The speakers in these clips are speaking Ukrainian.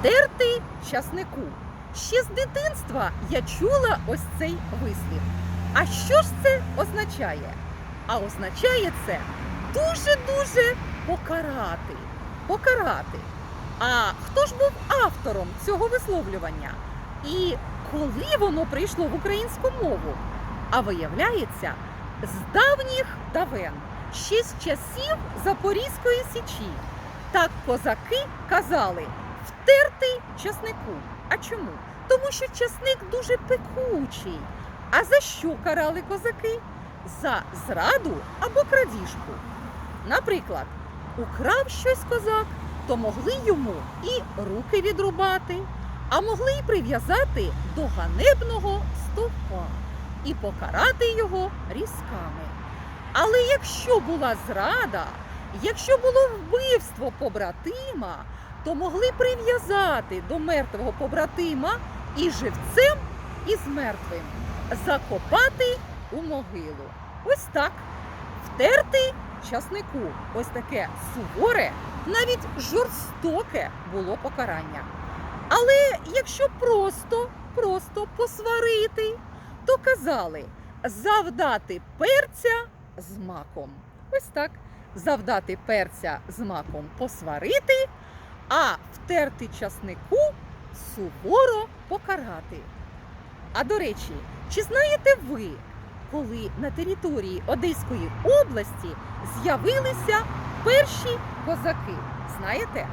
Втерти часнику. Ще з дитинства я чула ось цей вислів. А що ж це означає? А означає це дуже-дуже покарати. Покарати. А хто ж був автором цього висловлювання? І коли воно прийшло в українську мову? А виявляється, з давніх давен, ще з часів Запорізької січі. Так козаки казали втерти часнику. А чому? Тому що часник дуже пекучий. А за що карали козаки? За зраду або крадіжку. Наприклад, украв щось козак, то могли йому і руки відрубати, а могли й прив'язати до ганебного стовпа і покарати його різками. Але якщо була зрада, якщо було вбивство побратима, то могли прив'язати до мертвого побратима і живцем, і з мертвим, закопати у могилу. Ось так. Втерти часнику. Ось таке суворе, навіть жорстоке було покарання. Але якщо просто, просто посварити, то казали завдати перця з маком. Ось так. Завдати перця з маком посварити, а втерти часнику суворо покарати. А до речі, чи знаєте ви, коли на території Одеської області з'явилися перші козаки? Знаєте?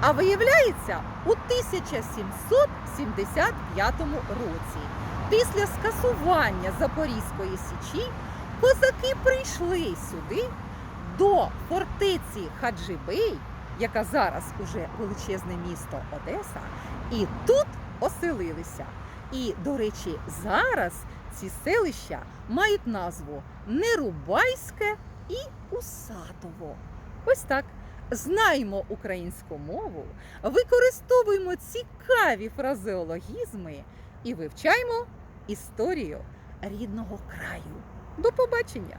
А виявляється, у 1775 році, після скасування Запорізької січі, козаки прийшли сюди до фортеці Хаджибей, яка зараз уже величезне місто Одеса, і тут оселилися. І, до речі, зараз ці селища мають назву Нерубайське і Усатово. Ось так. Знаємо українську мову, використовуємо цікаві фразеологізми і вивчаємо історію рідного краю. До побачення!